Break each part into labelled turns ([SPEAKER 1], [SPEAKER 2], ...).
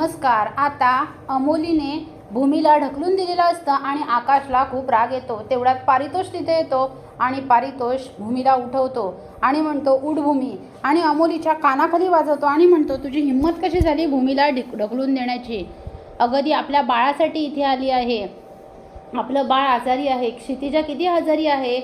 [SPEAKER 1] नमस्कार. आता अमोलीने भूमीला ढकलून दिलेलं असतं आणि आकाशला खूप राग येतो. तेवढ्यात पारितोष तिथे येतो आणि पारितोष भूमीला उठवतो आणि म्हणतो उठ भूमी. आणि अमोलीच्या कानाखाली वाजवतो आणि म्हणतो तुझी हिंमत कशी झाली भूमीला ढिक ढकलून देण्याची? अगदी आपल्या बाळासाठी इथे आली आहे. आपलं बाळ आजारी आहे. क्षितिजा किती आजारी आहे?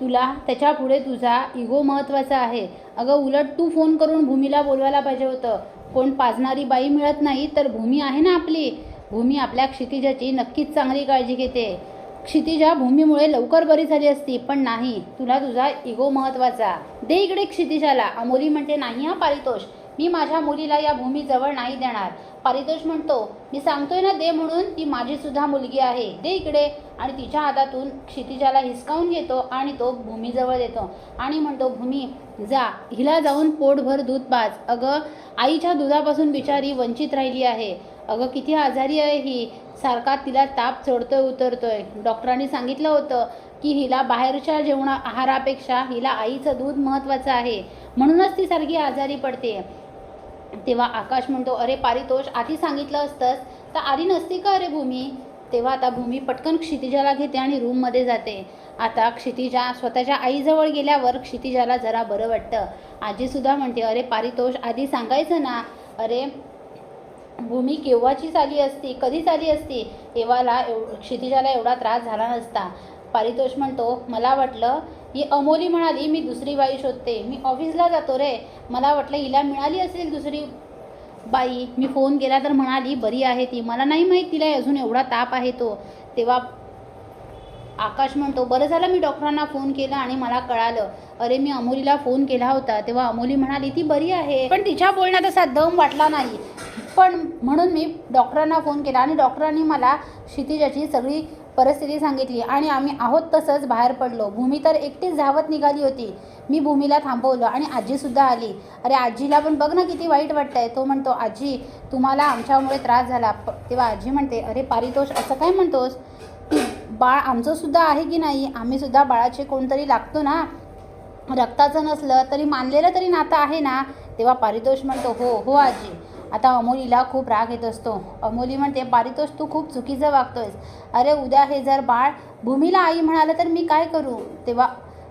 [SPEAKER 1] तुला त्याच्यापुढे तुझा इगो महत्त्वाचा आहे. अगं उलट तू फोन करून भूमीला बोलवायला पाहिजे होतं. कोण पाजणारी बाई मिळत नाही तर भूमी आहे ना आपली. भूमी आपल्या क्षितिजाची नक्कीच चांगली काळजी घेते. क्षितिजा भूमीमुळे लवकर बरी झाली असती पण नाही. तुला तुझा इगो महत्त्वाचा. दे इकडे क्षितिजाला. अमोली म्हणते नाही हा पारितोष. मी माझ्या मुलीला या भूमीजवळ नाही देणार. पारितोष म्हणतो मी सांगतोय ना दे म्हणून ती माझीसुद्धा मुलगी आहे. दे इकडे. आणि तिच्या हातातून क्षितिजाला हिसकावून घेतो आणि तो भूमीजवळ देतो आणि म्हणतो भूमी जा. हिला जाऊन पोटभर दूध पाच अगं आईच्या दुधापासून बिचारी वंचित राहिली आहे. अगं किती आजारी आहे ही. सारखा तिला ताप चढतोय उतरतोय. डॉक्टरांनी सांगितलं होतं की हिला बाहेरच्या जेवणा आहारापेक्षा हिला आईचं दूध महत्त्वाचं आहे. म्हणूनच ती सारखी आजारी पडते तेव्हा आकाश म्हणतो अरे पारितोष आधी सांगितलं असतंस. तर आधी नसती का अरे भूमी? तेव्हा आता भूमी पटकन क्षितिजाला घेते आणि रूममध्ये जाते. आता क्षितिजा स्वतःच्या आईजवळ गेल्यावर क्षितिजाला जरा बरं वाटतं. आजीसुद्धा म्हणते अरे पारितोष आधी सांगायचं ना. अरे भूमी केव्हाचीच आली असती? कधीच आली असती? एव्हाला एव क्षितिजाला एवढा त्रास झाला नसता. पारितोष म्हणतो मला वाटलं ही अमोली म्हणाली मी दुसरी बाई शोधते. मी ऑफिसला जातो रे. मला वाटलं हिला मिळाली असेल दुसरी बाई. मी फोन केला तर म्हणाली बरी आहे ती. मला नाही माहीत तिला अजून एवढा ताप आहे तो. तेव्हा आकाश म्हणतो बरं झालं मी डॉक्टरांना फोन केला आणि मला कळालं. अरे मी अमोलीला फोन केला होता. तेव्हा अमोली म्हणाली ती बरी आहे. पण तिच्या बोलण्यात असा दम वाटला नाही. पण म्हणून मी डॉक्टरांना फोन केला आणि डॉक्टरांनी मला क्षितिजाची सगळी परिस्थिती सांगितली आणि आम्ही आहोत तसंच बाहेर पडलो. भूमी तर एकटीच धावत निघाली होती. मी भूमीला थांबवलं आणि आजीसुद्धा आली. अरे आजीला पण बघ ना किती वाईट वाटतंय. तो म्हणतो आजी तुम्हाला आमच्यामुळे त्रास झाला. तेव्हा आजी म्हणते अरे पारितोष असं काय म्हणतोस? बाळ आमचंसुद्धा आहे की नाही? आम्हीसुद्धा बाळाचे कोणतरी लागतो ना? रक्ताचं नसलं तरी मानलेलं तरी नातं आहे ना? तेव्हा पारितोष म्हणतो हो हो आजी. आता अमोलीला खूप राग येत असतो. अमोली म्हणते पारितोष तू खूप चुकीचं वागतोयस. अरे उद्या हे जर बाळ भूमीला आई म्हणालं तर मी काय करू? तेव्हा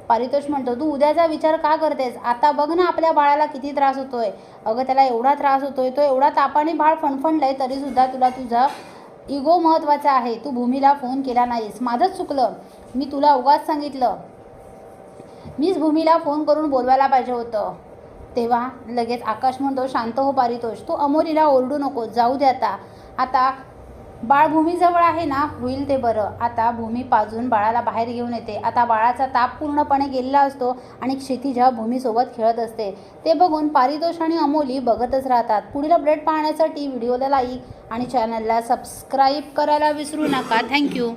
[SPEAKER 1] पारितोष म्हणतो तू उद्याचा विचार का करतेस? आता बघ ना आपल्या बाळाला किती त्रास होतोय. अगं त्याला एवढा त्रास होतोय तो एवढा तापाने बाळ फणफणलंय तरीसुद्धा तुला तुझा इगो महत्त्वाचा आहे. तू भूमीला फोन केला नाहीस. माझंच चुकलं. मी तुला उगाच सांगितलं. मीच भूमीला फोन करून बोलवायला पाहिजे होतं. तेव्हा लगेच आकाश म्हणतो शांत हो पारितोष तू अमोलीला ओरडू नको जाऊ दे आता. आता बाळ भूमीजवळ आहे ना होईल ते बरं. आता भूमी पाजून बाळाला बाहेर घेऊन येते. आता बाळाचा ताप पूर्णपणे गेलेला असतो आणि क्षितिजा भूमीसोबत खेळत असते. ते बघून पारितोष आणि अमोली बघतच राहतात. पुढील अपडेट पाहण्यासाठी व्हिडिओला लाईक आणि चॅनलला सबस्क्राईब करायला विसरू नका. थँक्यू.